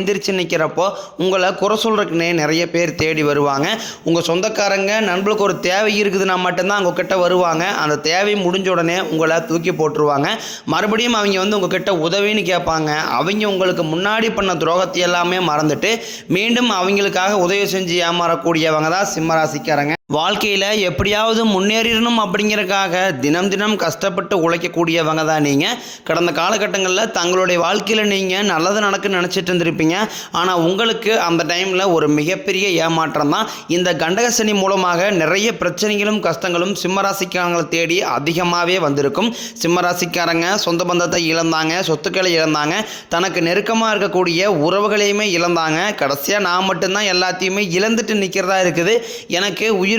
எந்திரிச்சு நிற்கிறப்போ உங்களை குறை சொல்கிறக்குனே நிறைய பேர் தேடி வருவாங்க. உங்கள் சொந்தக்காரங்க நண்பளுக்கு ஒரு தேவை இருக்குதுன்னா மட்டும்தான் உங்ககிட்ட வருவாங்க. அந்த தேவை முடிஞ்ச உடனே உங்களை தூக்கி போட்டுருவாங்க. மறுபடியும் அவங்க வந்து உங்ககிட்ட உதவின்னு கேட்பாங்க. அவங்க உங்களுக்கு முன்னாடி பண்ண துரோகத்தை எல்லாமே மறந்துட்டு மீண்டும் அவங்களுக்காக உதவி செஞ்சு ஏமாறக்கூடியவங்க தான் சிம்மராசிக்காரங்க வாழ்க்கையில் எப்படியாவது முன்னேறிடணும் அப்படிங்கிறக்காக தினம் தினம் கஷ்டப்பட்டு உழைக்கக்கூடியவங்க தான் நீங்கள் கடந்த காலகட்டங்களில் தங்களுடைய வாழ்க்கையில் நீங்கள் நல்லது நடக்குன்னு நினச்சிட்டு இருந்திருப்பீங்க. ஆனால் உங்களுக்கு அந்த டைமில் ஒரு மிகப்பெரிய ஏமாற்றம் தான். இந்த கண்டகசனி மூலமாக நிறைய பிரச்சனைகளும் கஷ்டங்களும் சிம்மராசிக்காரங்களை தேடி அதிகமாகவே வந்திருக்கும். சிம்மராசிக்காரங்க சொந்த பந்தத்தை இழந்தாங்க சொத்துக்களை இழந்தாங்க. தனக்கு நெருக்கமாக இருக்கக்கூடிய உறவுகளையுமே இழந்தாங்க. கடைசியாக நான் மட்டும்தான் எல்லாத்தையுமே இழந்துட்டு நிற்கிறதா இருக்குது. எனக்கு உயிர்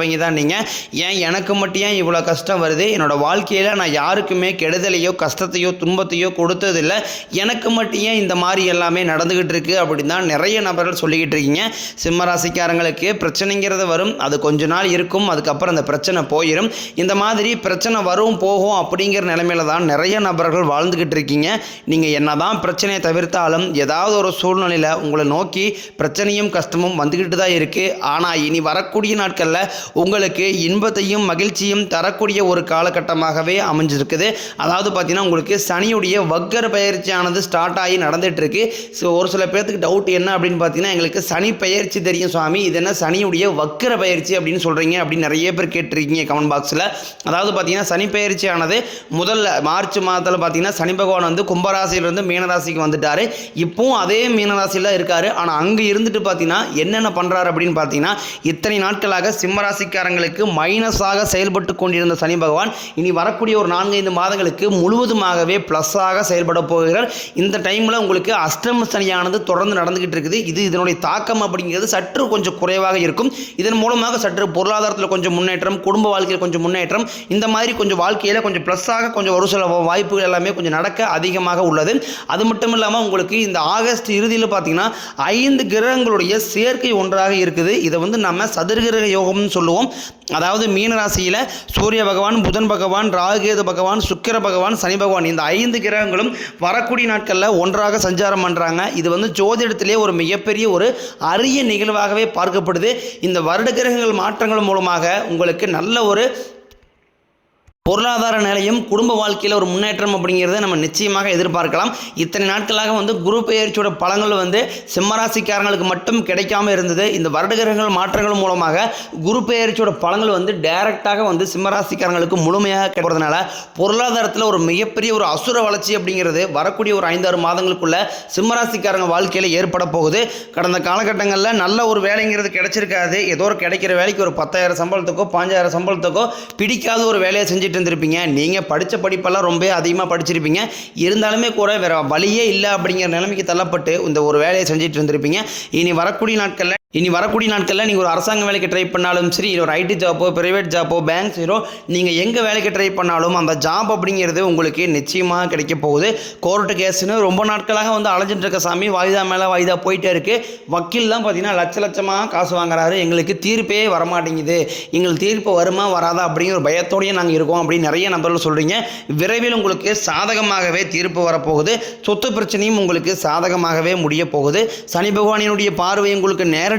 இருக்கிறவங்க தான் நீங்கள் ஏன் எனக்கு மட்டும் ஏன் இவ்வளோ கஷ்டம் வருது? என்னோட வாழ்க்கையில் நான் யாருக்குமே கெடுதலையோ கஷ்டத்தையோ துன்பத்தையோ கொடுத்ததில்லை. எனக்கு மட்டும் ஏன் இந்த மாதிரி எல்லாமே நடந்துக்கிட்டு இருக்கு அப்படின்னு தான் நிறைய நபர்கள் சொல்லிக்கிட்டு இருக்கீங்க. சிம்மராசிக்காரங்களுக்கு பிரச்சனைங்கிறது வரும். அது கொஞ்ச நாள் இருக்கும். அதுக்கப்புறம் அந்த பிரச்சனை போயிடும் இந்த மாதிரி பிரச்சனை வரும் போகும் அப்படிங்கிற நிலைமையில தான் நிறைய நபர்கள் வாழ்ந்துக்கிட்டு இருக்கீங்க. நீங்கள் என்ன தான் பிரச்சனையை தவிர்த்தாலும் ஏதாவது ஒரு சூழ்நிலையில் உங்களை நோக்கி பிரச்சனையும் கஷ்டமும் வந்துக்கிட்டு தான் இருக்குது ஆனால் இனி வரக்கூடிய நாட்களில் உங்களுக்கு இன்பத்தையும் மகிழ்ச்சியும் தரக்கூடிய ஒரு காலகட்டமாகவே அமைஞ்சிருக்குது. அதாவது பார்த்தீங்கன்னா உங்களுக்கு சனியுடைய வக்கர பயிற்சியானது ஸ்டார்ட் ஆகி நடந்துட்டு இருக்கு ஸோ ஒரு சில பேர்த்துக்கு டவுட் என்ன அப்படின்னு பார்த்தீங்கன்னா எங்களுக்கு சனி பயிற்சி தெரியும் சுவாமி. இது என்ன சனியுடைய வக்கர பயிற்சி அப்படின்னு சொல்கிறீங்க அப்படின்னு நிறைய பேர் கேட்டிருக்கீங்க கமெண்ட் பாக்ஸில் அதாவது பார்த்தீங்கன்னா சனி பயிற்சியானது முதல்ல மார்ச் மாதத்தில் பார்த்தீங்கன்னா சனி பகவான் வந்து கும்பராசியிலிருந்து மீனராசிக்கு வந்துட்டார். இப்போவும் அதே மீனராசியில் இருக்கார். ஆனால் அங்கே இருந்துட்டு பார்த்தீங்கன்னா என்னென்ன பண்ணுறாரு அப்படின்னு பார்த்தீங்கன்னா இத்தனை நாட்களாக ராசிக்காரங்களுக்கு மைனஸாக செயல்பட்டு கொண்டிருந்த சனி பகவான் இனி வரக்கூடிய ஒரு நான்கைந்து மாதங்களுக்கு முழுவதுமாகவே ப்ளஸ்ஸாக செயல்பட போகிறார். இந்த டைமில் உங்களுக்கு அஷ்டம சனியானது தொடர்ந்து நடந்துக்கிட்டு இருக்குது. இது இதனுடைய தாக்கம் அப்படிங்கிறது சற்று கொஞ்சம் குறைவாக இருக்கும். இதன் மூலமாக சற்று பொருளாதாரத்தில் கொஞ்சம் முன்னேற்றம் குடும்ப வாழ்க்கையில் கொஞ்சம் முன்னேற்றம் இந்த மாதிரி கொஞ்சம் வாழ்க்கையில் கொஞ்சம் ப்ளஸ்ஸாக கொஞ்சம் ஒரு சில வாய்ப்புகள் எல்லாமே கொஞ்சம் நடக்க அதிகமாக உள்ளது. அது மட்டும் இல்லாமல் உங்களுக்கு இந்த ஆகஸ்ட் இறுதியில் பார்த்தீங்கன்னா ஐந்து கிரகங்களுடைய சேர்க்கை ஒன்றாக இருக்குது. இதை வந்து நம்ம சதுர்கிரக யோகம்னு சொல்லுவோம். அதாவது மீன ராசியில் சூரிய பகவான் புதன் பகவான் ராகுகேது பகவான் சுக்கிர பகவான் சனி பகவான். இந்த ஐந்து கிரகங்களும் வரக்கூடிய நாட்களில் ஒன்றாக சஞ்சாரம் பண்ணுறாங்க இது வந்து ஜோதிடத்திலே ஒரு மிகப்பெரிய ஒரு அரிய நிகழ்வாகவே பார்க்கப்படுது. இந்த வருட கிரகங்கள் மாற்றங்கள் மூலமாக உங்களுக்கு நல்ல ஒரு பொருளாதார நிலையும் குடும்ப வாழ்க்கையில் ஒரு முன்னேற்றம் அப்படிங்கிறத நம்ம நிச்சயமாக எதிர்பார்க்கலாம். இத்தனை நாட்களாக வந்து குரு பெயர்ச்சியோட பழங்கள் வந்து சிம்மராசிக்காரங்களுக்கு மட்டும் கிடைக்காம இருந்தது. இந்த வருடகிரகங்கள் மாற்றங்கள் மூலமாக குரு பெயர்ச்சியோட பலங்கள் வந்து டைரெக்டாக வந்து சிம்மராசிக்காரங்களுக்கு முழுமையாக கிடைக்கிறதுனால பொருளாதாரத்தில் ஒரு மிகப்பெரிய ஒரு அசுர வளர்ச்சி அப்படிங்கிறது வரக்கூடிய ஒரு ஐந்தாறு மாதங்களுக்குள்ள சிம்மராசிக்காரங்க வாழ்க்கையில் ஏற்பட போகுது. கடந்த காலகட்டங்களில் நல்ல ஒரு வேலைங்கிறது கிடைச்சிருக்காது. ஏதோ ஒரு கிடைக்கிற வேலைக்கு ஒரு பத்தாயிரம் சம்பளத்துக்கோ பாஞ்சாயிரம் சம்பளத்துக்கோ பிடிக்காத ஒரு வேலையை செஞ்சு செஞ்சுட்டு இருந்திருப்பீங்க. நீங்கள் படித்த படிப்பெல்லாம் ரொம்ப அதிகமாக படிச்சிருப்பீங்க. இருந்தாலுமே கூட வேறு வழியே இல்லை அப்படிங்கிற நிலைமைக்கு தள்ளப்பட்டு இந்த ஒரு வேலையை செஞ்சுட்டு இருந்திருப்பீங்க. இனி வரக்கூடிய நாட்களில் இனி வரக்கூடிய நாட்களில் நீங்கள் ஒரு அரசாங்க வேலைக்கு ட்ரை பண்ணாலும் சரி இல்லை ஒரு ஐடி ஜாப்போ ப்ரைவேட் ஜாப்போ பேங்க் சைடோ நீங்கள் எங்கே வேலைக்கு ட்ரை பண்ணாலும் அந்த ஜாப் அப்படிங்கிறது உங்களுக்கு நிச்சயமாக கிடைக்க போகுது. கோர்ட்டு கேஸ்னு ரொம்ப நாட்களாக வந்து அலைஞ்சிட்டு இருக்க சாமி வாய்தா மேலே வாய்தா போயிட்டே இருக்குது வக்கீல்லாம் பார்த்தீங்கன்னா லட்ச லட்சமாக காசு வாங்குறாரு. எங்களுக்கு தீர்ப்பே வரமாட்டேங்குது. எங்களுக்கு தீர்ப்பு வருமா வராதா அப்படிங்கிற ஒரு பயத்தோடயே நாங்கள் இருக்கோம் அப்படின்னு நிறைய நபர்கள் சொல்கிறீங்க விரைவில் உங்களுக்கு சாதகமாகவே தீர்ப்பு வரப்போகுது. சொத்து பிரச்சனையும் உங்களுக்கு சாதகமாகவே முடிய போகுது. சனி பகவானினுடைய பார்வை உங்களுக்கு நேரடி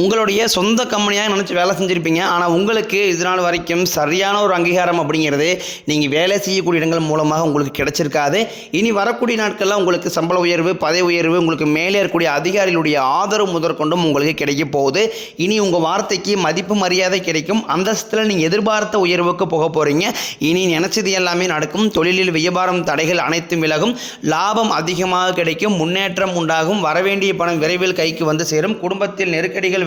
உங்களுடைய சொந்த கம்பெனியாக நினச்சி வேலை செஞ்சுருப்பீங்க. ஆனால் உங்களுக்கு இது நாள் வரைக்கும் சரியான ஒரு அங்கீகாரம் அப்படிங்கிறது நீங்கள் வேலை செய்யக்கூடிய இடங்கள் மூலமாக உங்களுக்கு கிடச்சிருக்காது. இனி வரக்கூடிய நாட்களில் உங்களுக்கு சம்பள உயர்வு பதவி உயர்வு உங்களுக்கு மேலே இருக்கக்கூடிய அதிகாரிகளுடைய ஆதரவு முதற்கொண்டும் உங்களுக்கு கிடைக்க போகுது. இனி உங்கள் வார்த்தைக்கு மதிப்பு மரியாதை கிடைக்கும். அந்தஸ்தில் நீங்கள் எதிர்பார்த்த உயர்வுக்கு போக போகிறீங்க இனி நினச்சது எல்லாமே நடக்கும். தொழிலில் வியாபாரம் தடைகள் அனைத்தும் விலகும். லாபம் அதிகமாக கிடைக்கும். முன்னேற்றம் உண்டாகும். வரவேண்டிய பணம் விரைவில் கைக்கு வந்து சேரும். குடும்பத்தில் நெருக்கடிகள்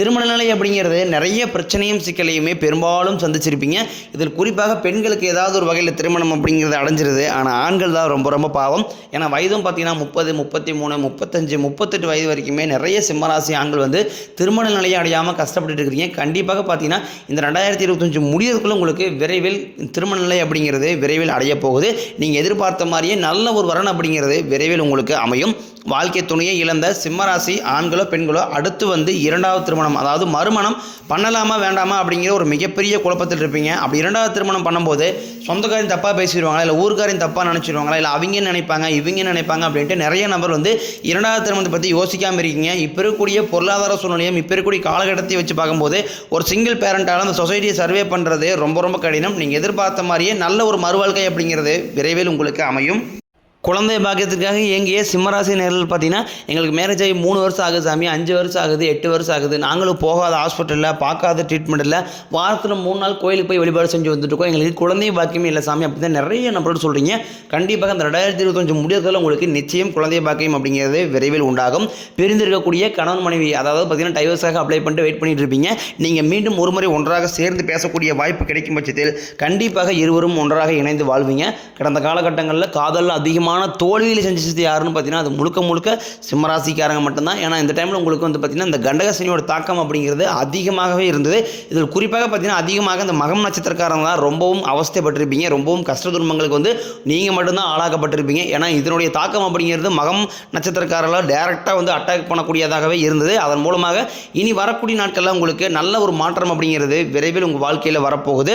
திருமண நிலை அப்படிங்கிறது நிறைய பிரச்சனையும் சிக்கலையுமே பெரும்பாலும் சந்திச்சிருப்பீங்க. இதில் குறிப்பாக பெண்களுக்கு ஏதாவது ஒரு வகையில் திருமணம் அப்படிங்கிறது அடைஞ்சிருது. ஆனால் ஆண்கள் தான் ரொம்ப ரொம்ப பாவம். ஏன்னா வயதும் பார்த்தீங்கன்னா முப்பது முப்பத்தி மூணு முப்பத்தஞ்சு முப்பத்தெட்டு வயது வரைக்குமே நிறைய சிம்மராசி ஆண்கள் வந்து திருமண நிலையை அடையாமல் கஷ்டப்பட்டுட்டு இருக்கிறீங்க கண்டிப்பாக பார்த்தீங்கன்னா இந்த ரெண்டாயிரத்தி இருபத்தஞ்சு முடியறதுக்குள்ள உங்களுக்கு விரைவில் திருமண நிலை அப்படிங்கிறது விரைவில் அடைய போகுது. நீங்கள் எதிர்பார்த்த மாதிரியே நல்ல ஒரு வரன் அப்படிங்கிறது விரைவில் உங்களுக்கு அமையும். வாழ்க்கை துணையை இழந்த சிம்மராசி ஆண்களோ பெண்களோ அடுத்து வந்து இரண்டாவது திருமணம் அதாவது மறுமணம் பண்ணலாமா வேண்டாமா அப்படிங்கிற ஒரு மிகப்பெரிய குழப்பத்தில் இருப்பீங்க. அப்படி இரண்டாவது திருமணம் பண்ணும்போது சொந்தக்காரையும் தப்பாக பேசிடுவாங்களா இல்லை ஊருக்காரையும் தப்பாக நினச்சிடுவாங்களா இல்லை அவங்க நினைப்பாங்க இவங்க நினைப்பாங்க அப்படின்ட்டு நிறைய நபர் வந்து இரண்டாவது திருமணத்தை பற்றி யோசிக்காமல் இருக்கீங்க. இப்போ இருக்கக்கூடிய பொருளாதார சூழ்நிலையும் இப்போ இருக்கக்கூடிய காலகட்டத்தை வச்சு பார்க்கும்போது ஒரு சிங்கிள் பேரண்டால் அந்த சொசைட்டியை சர்வே பண்ணுறது ரொம்ப ரொம்ப கடினம். நீங்கள் எதிர்பார்த்த மாதிரியே நல்ல ஒரு மறுவாழ்க்கை அப்படிங்கிறது விரைவில் உங்களுக்கு அமையும். குழந்தை பாக்கியத்திற்காக எங்கேயே சிம்மராசி நேரில் பார்த்தீங்கன்னா எங்களுக்கு மேரேஜ் ஆகி மூணு வருஷம் ஆகுது சாமி அஞ்சு வருஷம் ஆகுது எட்டு வருஷம் ஆகுது. நாங்களும் போகாத ஹாஸ்பிட்டலில் பார்க்காத ட்ரீட்மெண்ட் இல்லை வாரத்தில் மூணு நாள் கோயிலுக்கு போய் வழிபாடு செஞ்சு வந்துட்டுருக்கோம் எங்களுக்கு குழந்தை பாக்கியமே இல்லை சாமி அப்படி தான் நிறைய நபர்கள் சொல்கிறீங்க கண்டிப்பாக அந்த ரெண்டாயிரத்தி இருபத்தஞ்சு முடியறதுல உங்களுக்கு நிச்சயம் குழந்தை பாக்கியம் அப்படிங்கிறது விரைவில் உண்டாகும். பிரிந்திருக்கக்கூடிய கணவன் மனைவி அதாவது பார்த்தீங்கன்னா டைவர்ஸாக அப்ளை பண்ணிட்டு வெயிட் பண்ணிட்டு இருப்பீங்க. நீங்கள் மீண்டும் ஒரு முறை ஒன்றாக சேர்ந்து பேசக்கூடிய வாய்ப்பு கிடைக்கும் பட்சத்தில் கண்டிப்பாக இருவரும் ஒன்றாக இணைந்து வாழ்வீங்க. கடந்த காலகட்டங்களில் காதலில் அதிகமான தோல்வியில் செஞ்சது யாருன்னு பார்த்தீங்கன்னா அது முழுக்க முழுக்க சிம்மராசிக்காரங்க மட்டும்தான். ஏன்னா இந்த டைமில் உங்களுக்கு வந்து பார்த்தீங்கன்னா இந்த கண்டகசனியோட தாக்கம் அப்படிங்கிறது அதிகமாகவே இருந்தது. இதில் குறிப்பாக பார்த்தீங்கன்னா அதிகமாக இந்த மகம் நட்சத்திரக்காரங்க தான் ரொம்பவும் அவஸ்தைப்பட்டிருப்பீங்க. ரொம்பவும் கஷ்ட துன்பங்களுக்கு வந்து நீங்கள் மட்டும்தான் ஆளாக்கப்பட்டிருப்பீங்க. ஏன்னா இதனுடைய தாக்கம் அப்படிங்கிறது மகம் நட்சத்திரக்காரர்களால் டேரெக்டாக வந்து அட்டாக் பண்ணக்கூடியதாகவே இருந்தது. அதன் மூலமாக இனி வரக்கூடிய நாட்களில் உங்களுக்கு நல்ல ஒரு மாற்றம் அப்படிங்கிறது விரைவில் உங்கள் வாழ்க்கையில் வரப்போகுது.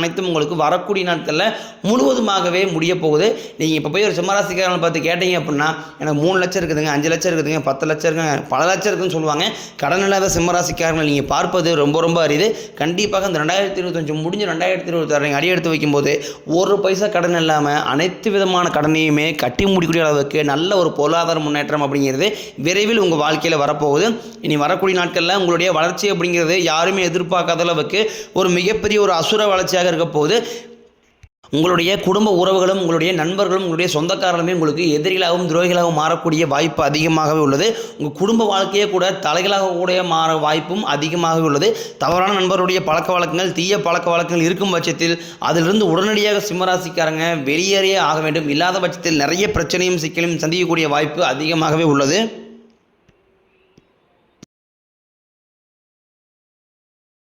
அனைத்தும் உங்களுக்கு வரக்கூடிய நாட்களில் முழுவதுமாகவே முடிய போகுது. நீங்கள் இப்போ போய் ஒரு சிம்மராசிக்காரங்களை பார்த்து கேட்டீங்க அப்படின்னா எனக்கு மூணு லட்சம் இருக்குதுங்க அஞ்சு லட்சம் இருக்குதுங்க பத்து லட்சம் இருக்குங்க பல லட்சம் இருக்குதுன்னு சொல்லுவாங்க. கடன் இல்லாத சிம்மராசிக்காரங்களை நீங்கள் பார்ப்பது ரொம்ப ரொம்ப அரிது. கண்டிப்பாக இந்த ரெண்டாயிரத்தி இருபத்தஞ்சு முடிஞ்சு ரெண்டாயிரத்தி இருபத்தாறு அடி எடுத்து வைக்கும்போது ஒரு பைசா கடன் இல்லாமல் அனைத்து விதமான கடனையுமே கட்டி முடிக்கூடிய அளவுக்கு நல்ல ஒரு பொருளாதார முன்னேற்றம் அப்படிங்கிறது விரைவில் உங்கள் வாழ்க்கையில் வரப்போகுது. இனி வரக்கூடிய நாட்களில் உங்களுடைய வளர்ச்சி அப்படிங்கிறது யாருமே எதிர்பார்க்காத அளவுக்கு ஒரு மிகப்பெரிய ஒரு அசுர வளர்ச்சி ராசியாக இருக்க போது உங்களுடைய குடும்ப உறவுகளும் உங்களுடைய நண்பர்களும் உங்களுடைய சொந்தக்காரர்களுமே உங்களுக்கு எதிரிகளாகவும் துரோகிகளாகவும் மாறக்கூடிய வாய்ப்பு அதிகமாகவே உள்ளது. உங்கள் குடும்ப வாழ்க்கையே கூட தலைகளாக கூட மாற வாய்ப்பும் அதிகமாகவே உள்ளது. தவறான நண்பருடைய பழக்க வழக்கங்கள் தீய பழக்க வழக்கங்கள் இருக்கும் பட்சத்தில் அதிலிருந்து உடனடியாக சிம்மராசிக்காரங்க வெளியேறியே ஆக வேண்டும். இல்லாத பட்சத்தில் நிறைய பிரச்சனையும் சிக்கலையும் சந்திக்கக்கூடிய வாய்ப்பு அதிகமாகவே உள்ளது.